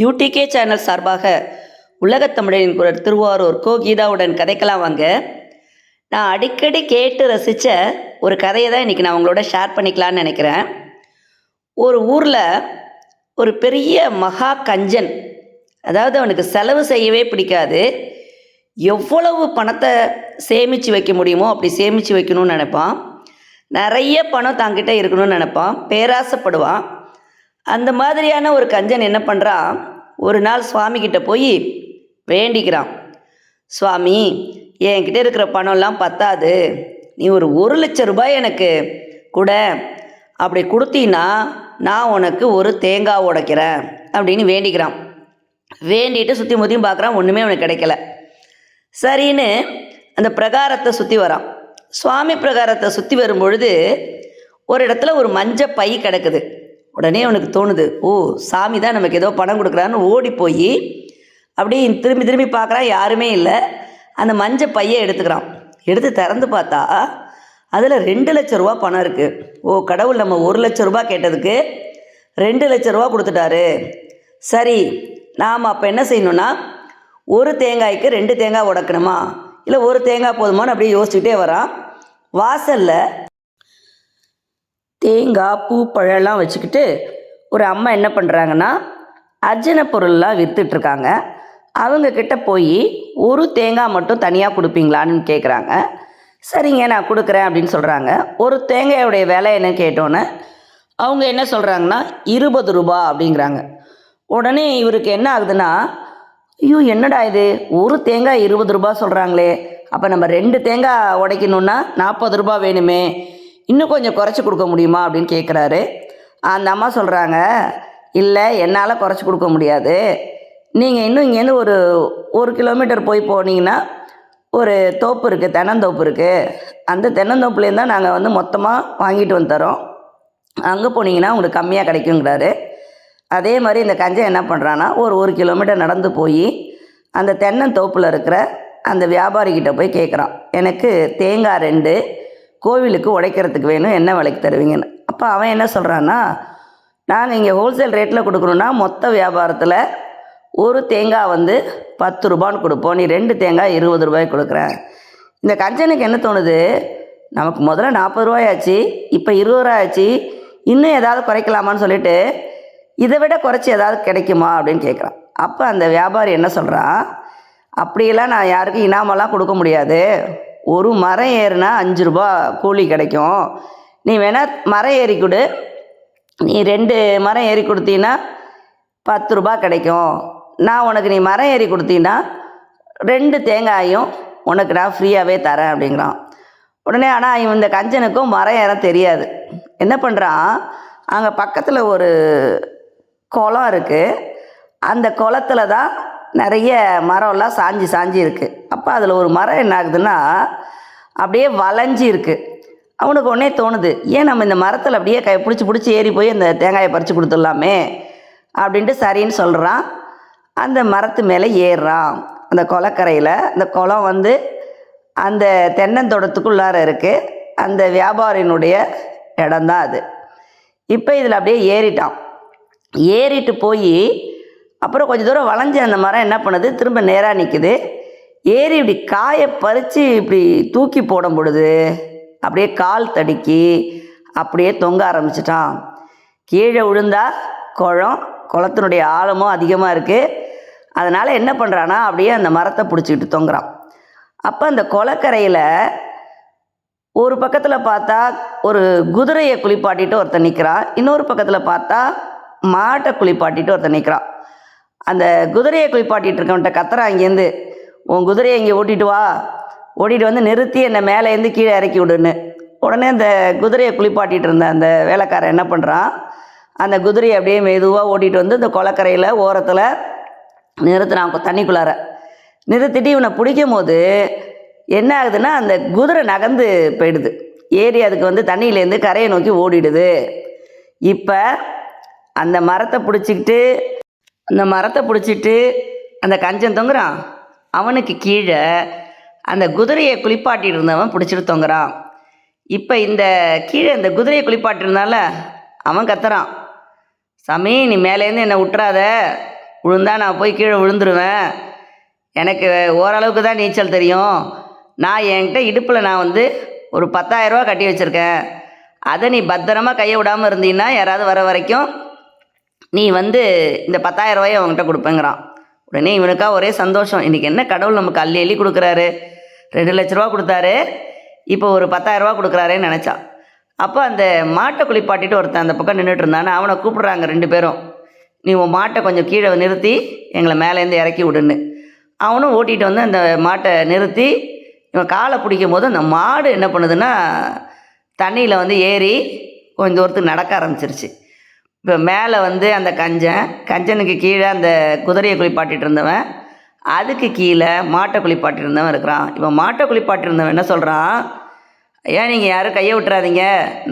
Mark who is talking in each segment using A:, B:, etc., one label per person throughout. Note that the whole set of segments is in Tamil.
A: யூடிகே சேனல் சார்பாக உலகத்தமிழரின் குரல் திருவாரூர் கோ கீதாவுடன் கதைக்கலாம் வாங்க. நான் அடிக்கடி கேட்டு ரசித்த ஒரு கதையை தான் இன்றைக்கி நான் உங்களோட ஷேர் பண்ணிக்கலான்னு நினைக்கிறேன். ஒரு ஊரில் ஒரு பெரிய மகா கஞ்சன் அதாவது அவனுக்கு செலவு செய்யவே பிடிக்காது எவ்வளவு பணத்தை சேமித்து வைக்க முடியுமோ அப்படி சேமித்து வைக்கணும்னு நினைப்பான். நிறைய பணம் தாங்கிட்ட இருக்கணும்னு நினைப்பான் பேராசைப்படுவான். அந்த மாதிரியான ஒரு கஞ்சன் என்ன பண்ணுறான் ஒரு நாள் சுவாமி கிட்ட போய் வேண்டிக்கிறான். சுவாமி என்கிட்ட இருக்கிற பணம்லாம் பத்தாது. நீ ஒரு ஒரு லட்ச ரூபாய் எனக்கு கூட. அப்படி கொடுத்தீன்னா நான் உனக்கு ஒரு தேங்காய் உடைக்கிறேன் அப்படின்னு வேண்டிக்கிறான். வேண்டிட்டு சுற்றி முத்தியும் பார்க்குறான் ஒன்றுமே அவனுக்கு கிடைக்கல. சரின்னு அந்த பிரகாரத்தை சுற்றி வரான். சுவாமி பிரகாரத்தை சுற்றி வரும்பொழுது ஒரு இடத்துல ஒரு மஞ்சள் பை கிடக்குது. உடனே அவனுக்கு தோணுது ஓ சாமி தான் நமக்கு ஏதோ பணம் கொடுக்குறான்னு ஓடி போய் அப்படியே திரும்பி திரும்பி பார்க்குறான் யாருமே இல்லை. அந்த மஞ்சள் பையை எடுத்துக்கிறான். எடுத்து திறந்து பார்த்தா அதில் ரெண்டு லட்ச ரூபா பணம் இருக்குது ஓ கடவுள் நம்ம ஒரு லட்ச ரூபா கேட்டதுக்கு ரெண்டு லட்ச ரூபா கொடுத்துட்டாரு. சரி நாம் அப்போ என்ன செய்யணும்னா ஒரு தேங்காய்க்கு ரெண்டு தேங்காய் உடக்கணுமா? இல்லை ஒரு தேங்காய் போதுமான்னு அப்படியே யோசிச்சுக்கிட்டே வரான். வாசலில் தேங்காய் பூ பழம்லாம் வச்சுக்கிட்டு ஒரு அம்மா என்ன பண்ணுறாங்கன்னா அர்ஜன பொருள்லாம் விற்றுட்ருக்காங்க அவங்க கிட்ட போய் ஒரு தேங்காய் மட்டும் தனியாக கொடுப்பீங்களான்னு கேட்குறாங்க சரிங்க நான் கொடுக்குறேன் அப்படின்னு சொல்கிறாங்க ஒரு தேங்காயோடைய விலை என்ன கேட்டோன்னே அவங்க என்ன சொல்கிறாங்கன்னா இருபது ரூபா அப்படிங்கிறாங்க. உடனே இவருக்கு என்ன ஆகுதுன்னா ஐயோ என்னடா இது? ஒரு தேங்காய் இருபது ரூபா சொல்கிறாங்களே அப்போ நம்ம ரெண்டு தேங்காய் உடைக்கணுன்னா நாற்பது ரூபா வேணுமே. இன்னும் கொஞ்சம் குறைச்சி கொடுக்க முடியுமா அப்படின்னு கேட்குறாரு அந்த அம்மா சொல்கிறாங்க இல்லை என்னால் குறைச்சி கொடுக்க முடியாது. நீங்கள் இன்னும் இங்கேருந்து ஒரு ஒரு கிலோமீட்டர் போய் போனீங்கன்னா ஒரு தோப்பு இருக்குது தென்னந்தோப்பு இருக்குது அந்த தென்னந்தோப்புலேருந்து தான் நாங்கள் வந்து மொத்தமாக வாங்கிட்டு வந்து தரோம் அங்கே போனீங்கன்னா உங்களுக்கு கம்மியாக கிடைக்குங்கிறாரு அதே மாதிரி இந்த கஞ்சன் என்ன பண்ணுறான்னா ஒரு ஒரு கிலோமீட்டர் நடந்து போய் அந்த தென்னந்தோப்பில் இருக்கிற அந்த வியாபாரிக்கிட்ட போய் கேட்குறான் எனக்கு தேங்காய் ரெண்டு கோவிலுக்கு உடைக்கிறதுக்கு வேணும் என்ன விலைக்கு தருவீங்கன்னு. அப்போ அவன் என்ன சொல்கிறான்னா நாங்கள் இங்கே ஹோல்சேல் ரேட்டில் கொடுக்கணுன்னா மொத்த வியாபாரத்தில் ஒரு தேங்காய் வந்து பத்து ரூபான்னு கொடுப்போம். நீ ரெண்டு தேங்காய் இருபது ரூபாய் கொடுக்குறேன். இந்த கஞ்சனுக்கு என்ன தோணுது? நமக்கு முதல்ல நாற்பது ரூபாயாச்சு இப்போ இருபது ரூபா ஆச்சு இன்னும் ஏதாவது குறைக்கலாமான்னு சொல்லிட்டு இதை விட குறைச்சி ஏதாவது கிடைக்குமா அப்படின்னு கேட்குறான் அப்போ அந்த வியாபாரி என்ன சொல்கிறான் அப்படியெல்லாம் நான் யாருக்கும் இனாமெல்லாம் கொடுக்க முடியாது. ஒரு மரம் ஏறுனா அஞ்சு ரூபா கூலி கிடைக்கும். நீ வேணால் மரம் ஏறி கொடு. நீ ரெண்டு மரம் ஏறி கொடுத்தீங்கன்னா பத்து ரூபா கிடைக்கும். நான் உனக்கு நீ மரம் ஏறி கொடுத்தீங்கன்னா ரெண்டு தேங்காயும் உனக்கு நான் ஃப்ரீயாகவே தரேன் அப்படிங்கிறான். உடனே ஆனால் இவன் இந்த கஞ்சனுக்கும் மரம் ஏற தெரியாது. என்ன பண்ணுறான் அங்கே பக்கத்தில் ஒரு குளம் இருக்குது அந்த குளத்துல தான் நிறைய மரம்லாம் சாஞ்சி சாஞ்சி இருக்குது அப்போ அதில் ஒரு மரம் என்ன ஆகுதுன்னா அப்படியே வளைஞ்சி இருக்குது அவனுக்கு ஒன்றே தோணுது ஏன் நம்ம இந்த மரத்தில் அப்படியே கை பிடிச்சி பிடிச்சி ஏறி போய் அந்த தேங்காயை பறித்து கொடுத்துடலாமே? அப்படின்ட்டு சரின்னு சொல்கிறான் அந்த மரத்து மேலே ஏறுறான். அந்த குளக்கரையில் அந்த குளம் வந்து அந்த தென்னந்தோட்டத்துக்குள்ளார இருக்குது அந்த வியாபாரியினுடைய இடம்தான் அது. இப்போ இதில் அப்படியே ஏறிட்டான். ஏறிட்டு போய் அப்புறம் கொஞ்சம் தூரம் வளைஞ்ச அந்த மரம் என்ன பண்ணுது? திரும்ப நேராக நிற்குது ஏறி இப்படி காயை பறித்து இப்படி தூக்கி போடும் பொழுது அப்படியே கால் தடுக்கி அப்படியே தொங்க ஆரம்பிச்சிட்டான். கீழே விழுந்தா குளம் குளத்தினுடைய ஆழமும் அதிகமாக இருக்குது அதனால் என்ன பண்ணுறான்னா அப்படியே அந்த மரத்தை பிடிச்சிக்கிட்டு தொங்குறான். அப்போ அந்த குளக்கரையில் ஒரு பக்கத்தில் பார்த்தா ஒரு குதிரையை குளிப்பாட்டிட்டு ஒருத்தன் நிற்கிறான் இன்னொரு பக்கத்தில் பார்த்தா மாட்டை குளிப்பாட்டிட்டு ஒருத்தன் நிற்கிறான் அந்த குதிரையை குளிப்பாட்டிகிட்டு இருக்கவன்ட்ட கத்துறான் இங்கேருந்து உன் குதிரையை இங்கே ஓட்டிட்டு வா. ஓட்டிட்டு வந்து நிறுத்தி என்னை மேலேருந்து கீழே இறக்கி விடுன்னு. உடனே அந்த குதிரையை குளிப்பாட்டிகிட்டு இருந்த அந்த வேலைக்காரன் என்ன பண்ணுறான் அந்த குதிரையை அப்படியே மெதுவாக ஓட்டிகிட்டு வந்து இந்த குளக்கரையில் ஓரத்தில் நிறுத்தினான் தண்ணிக்குள்ளார. நிறுத்திட்டு இவனை பிடிக்கும் போது என்ன ஆகுதுன்னா அந்த குதிரை நகர்ந்து போயிடுது. ஏறி அதுக்கு வந்து தண்ணியிலேருந்து கரையை நோக்கி ஓடிடுது. இப்போ அந்த மரத்தை பிடிச்சிக்கிட்டு அந்த மரத்தை பிடிச்சிட்டு அந்த கஞ்சன் தொங்குறான். அவனுக்கு கீழே அந்த குதிரையை குளிப்பாட்டிட்டு இருந்தவன் பிடிச்சிட்டு தொங்குறான். இப்போ இந்த கீழே இந்த குதிரையை குளிப்பாட்டிருந்தால அவன் கத்துறான். சாமி நீ மேலேருந்து என்னை விட்டுறாத விழுந்தா நான் போய் கீழே விழுந்துருவேன். எனக்கு ஓரளவுக்கு தான் நீச்சல் தெரியும். நான் என்கிட்ட இடுப்பில் நான் வந்து ஒரு பத்தாயிரரூவா கட்டி வச்சுருக்கேன். அதை நீ பத்திரமா கையை விடாமல் இருந்தீங்கன்னா யாராவது வர வரைக்கும் நீ வந்து இந்த 10000 ரூபாயை அவங்ககிட்ட கொடுப்பேங்கிறான். உடனே இவனுக்கா ஒரே சந்தோஷம். இன்றைக்கி என்ன கடவுள் நமக்கு அள்ளி அள்ளி கொடுக்குறாரு? ரெண்டு லட்ச ரூபா கொடுத்தாரு. இப்போ ஒரு 10000 ரூபா கொடுக்குறாரேன்னு நினச்சான். அப்போ அந்த மாட்டை குளிப்பாட்டிட்டு ஒருத்தன் அந்த பக்கம் நின்றுட்டு இருந்தானே. அவனை கூப்பிடுறாங்க ரெண்டு பேரும். நீ உன் மாட்டை கொஞ்சம் கீழே நிறுத்தி எங்களை மேலேருந்து இறக்கி விடுன்னு. அவனும் ஓட்டிகிட்டு வந்து அந்த மாட்டை நிறுத்தி இவன் காலை பிடிக்கும் போது அந்த மாடு என்ன பண்ணுதுன்னா தண்ணியில் வந்து ஏறி கொஞ்சம் தூரத்துக்கு நடக்க ஆரம்பிச்சிருச்சு. இப்போ மேலே வந்து அந்த கஞ்சன் கஞ்சனுக்கு கீழே அந்த குதிரையை குளிப்பாட்டிட்டு இருந்தவன் அதுக்கு கீழே மாட்டை குளிப்பாட்டி இருந்தவன் இருக்கிறான். இவன் மாட்டை குளிப்பாட்டி இருந்தவன் என்ன சொல்கிறான் ஏன் நீங்கள் யாரும் கையை விட்டுறாதீங்க?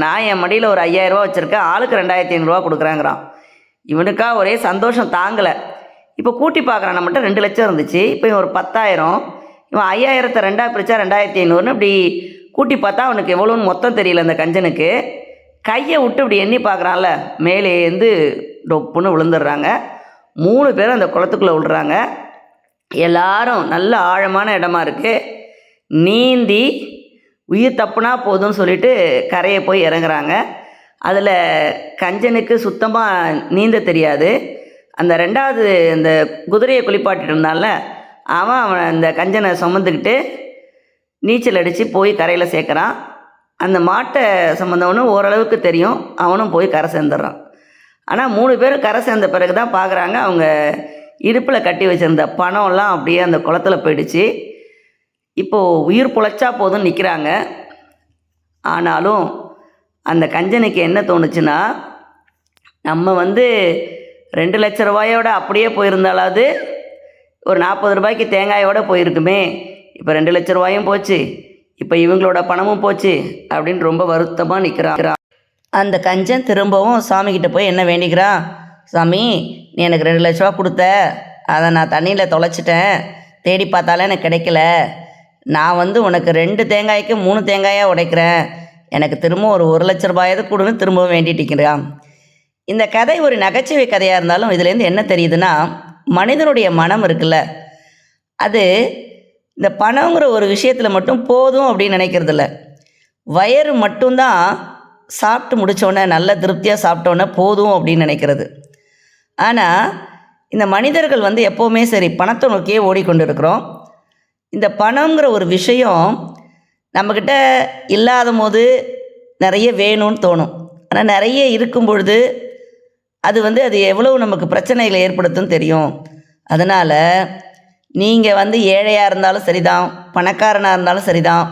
A: நான் என் மடியில் ஒரு ஐயாயிரரூவா வச்சுருக்கேன். ஆளுக்கு ரெண்டாயிரத்தி ஐநூறுரூவா கொடுக்குறாங்கிறான். இவனுக்கா ஒரே சந்தோஷம் தாங்கலை. இப்போ கூட்டி பார்க்குறான் நம்மகிட்ட ரெண்டு லட்சம் இருந்துச்சு. இப்போ இவன் ஒரு பத்தாயிரம். இவன் ஐயாயிரத்தை ரெண்டா பிரித்தா ரெண்டாயிரத்தி ஐநூறுன்னு இப்படி கூட்டி பார்த்தா அவனுக்கு எவ்வளோன்னு மொத்தம் தெரியல அந்த கஞ்சனுக்கு. கையை விட்டு இப்படி எண்ணி பார்க்குறான்ல மேலேருந்து டொப்புன்னு விழுந்துடுறாங்க. மூணு பேரும் அந்த குளத்துக்குள்ளே விழுறாங்க. எல்லாரும் நல்ல ஆழமான இடமா இருக்குது நீந்தி உயிர் தப்புனா போதும்னு சொல்லிட்டு கரையை போய் இறங்குறாங்க. அதில் கஞ்சனுக்கு சுத்தமாக நீந்த தெரியாது. அந்த ரெண்டாவது அந்த குதிரையை குளிப்பாட்டிட்டு இருந்தான்ல அவன் அவன் அந்த கஞ்சனை சுமந்துக்கிட்டு நீச்சல் அடித்து போய் கரையில் சேர்க்குறான். அந்த மாட்டை சம்மந்தவனும் ஓரளவுக்கு தெரியும். அவனும் போய் கரை சேர்ந்துடுறான். ஆனால் மூணு பேரும் கரை சேர்ந்த பிறகு தான் பார்க்குறாங்க அவங்க இடுப்பில் கட்டி வச்சுருந்த பணம்லாம் அப்படியே அந்த குளத்துல போயிடுச்சு. இப்போது உயிர் பொழைச்சா போதும் நிற்கிறாங்க ஆனாலும் அந்த கஞ்சனுக்கு என்ன தோணுச்சுன்னா நம்ம வந்து ரெண்டு லட்ச ரூபாயோட அப்படியே போயிருந்தாலாவது ஒரு நாற்பது ரூபாய்க்கு தேங்காயோடு போயிருக்குமே. இப்போ ரெண்டு லட்ச ரூபாயும் போச்சு. இப்போ இவங்களோட பணமும் போச்சு அப்படின்னு ரொம்ப வருத்தமாக நிற்கிறான் அந்த கஞ்சன் திரும்பவும் சாமிக்கிட்ட போய் என்ன வேண்டிக்கிறான் சாமி நீ எனக்கு ரெண்டு லட்ச ரூபா கொடுத்த. அதை நான் தண்ணியில் தொலைச்சிட்டேன். தேடி பார்த்தாலும் எனக்கு கிடைக்கல. நான் வந்து உனக்கு ரெண்டு தேங்காய்க்கு மூணு தேங்காயாக உடைக்கிறேன். எனக்கு திரும்ப ஒரு ஒரு லட்ச ரூபாயாவது கொடுன்னு திரும்பவும் வேண்டிட்டிருக்கிறான் இந்த கதை ஒரு நகைச்சுவை கதையாக இருந்தாலும் இதுலேருந்து என்ன தெரியுதுன்னா மனிதனுடைய மனம் இருக்குல்ல. அது இந்த பணங்கிற ஒரு விஷயத்தில் மட்டும் போதும் அப்படின்னு நினைக்கிறதில்ல. வயிறு மட்டும்தான் சாப்பிட்டு முடித்தோடனே நல்ல திருப்தியாக சாப்பிட்டோன்னே போதும் அப்படின்னு நினைக்கிறது. ஆனால் இந்த மனிதர்கள் வந்து எப்போவுமே சரி பணத்தை நோக்கியே ஓடிக்கொண்டு இருக்கிறோம் இந்த பணங்கிற ஒரு விஷயம் நம்மக்கிட்ட இல்லாத போது நிறைய வேணும்னு தோணும். ஆனால் நிறைய இருக்கும் பொழுது அது வந்து அது எவ்வளவு நமக்கு பிரச்சனைகளை ஏற்படுத்தும் தெரியும். அதனால் நீங்கள் வந்து ஏழையாக இருந்தாலும் சரிதான் பணக்காரனாக இருந்தாலும் சரிதான்.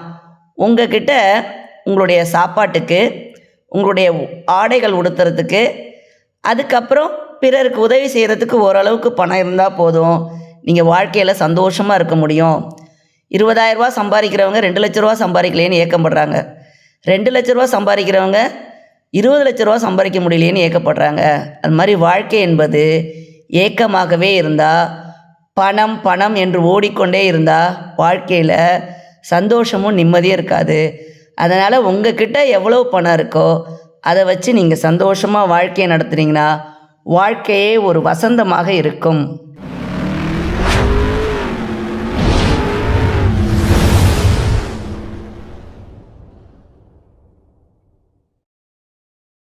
A: உங்ககிட்ட உங்களுடைய சாப்பாட்டுக்கு உங்களுடைய ஆடைகள் உடுத்துறதுக்கு அதுக்கப்புறம் பிறருக்கு உதவி செய்கிறதுக்கு ஓரளவுக்கு பணம் இருந்தால் போதும். நீங்கள் வாழ்க்கையில் சந்தோஷமாக இருக்க முடியும். இருபதாயிரரூபா சம்பாதிக்கிறவங்க ரெண்டு லட்ச ரூபா சம்பாதிக்கலையேன்னு ஏக்கப்படுறாங்க. ரெண்டு லட்ச ரூபா சம்பாதிக்கிறவங்க இருபது லட்ச ரூபா சம்பாதிக்க முடியலையேன்னு ஏக்கப்படுறாங்க. அது மாதிரி வாழ்க்கை என்பது ஏக்கமாகவே இருந்தால் பணம் பணம் என்று ஓடிக்கொண்டே இருந்தால் வாழ்க்கையில் சந்தோஷமும் நிம்மதியும் இருக்காது. அதனால் உங்ககிட்ட எவ்வளோ பணம் இருக்கோ அதை வச்சு நீங்கள் சந்தோஷமாக வாழ்க்கையை நடத்துனீங்கன்னா வாழ்க்கையே ஒரு வசந்தமாக இருக்கும்.